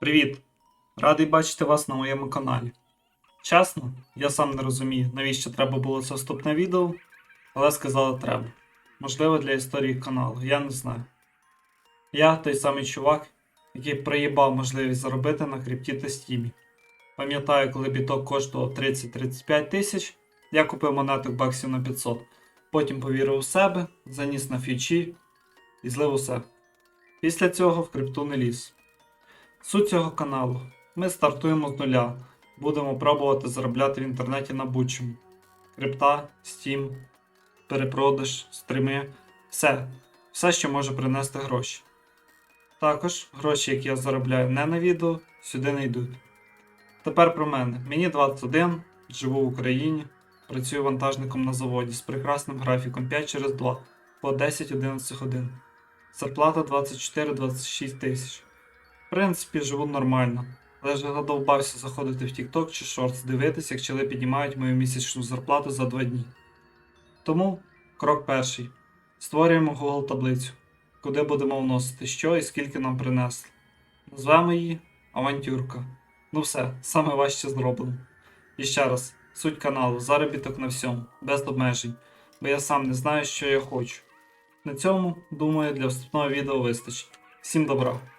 Привіт! Радий бачити вас на моєму каналі. Чесно, я сам не розумію, навіщо треба було це вступне відео, але сказали треба. Можливо, для історії каналу, я не знаю. Я той самий чувак, який приїбав можливість заробити на крипті та стімі. Пам'ятаю, коли біток коштував 30-35 тисяч, я купив монеток баксів на 500, потім повірив у себе, заніс на фьючі і злив усе. Після цього в крипту не ліз. Суть цього каналу. Ми стартуємо з нуля. Будемо пробувати заробляти в інтернеті на будь-чому. Крипта, Steam, перепродаж, стріми, все. Все, що може принести гроші. Також гроші, які я заробляю не на відео, сюди не йдуть. Тепер про мене. Мені 21, живу в Україні, працюю вантажником на заводі з прекрасним графіком 5 через 2 по 10-11 годин. Зарплата 24-26 тисяч. В принципі, живу нормально, але вже задовбався заходити в TikTok чи Shorts, дивитися, як чили піднімають мою місячну зарплату за 2 дні. Тому крок перший. Створюємо Google таблицю, куди будемо вносити, що і скільки нам принесли. Назвемо її Авантюрка. Ну все, саме важче зроблено. І ще раз, суть каналу, заробіток на всьому, без обмежень, бо я сам не знаю, що я хочу. На цьому, думаю, для вступного відео вистачить. Всім добра!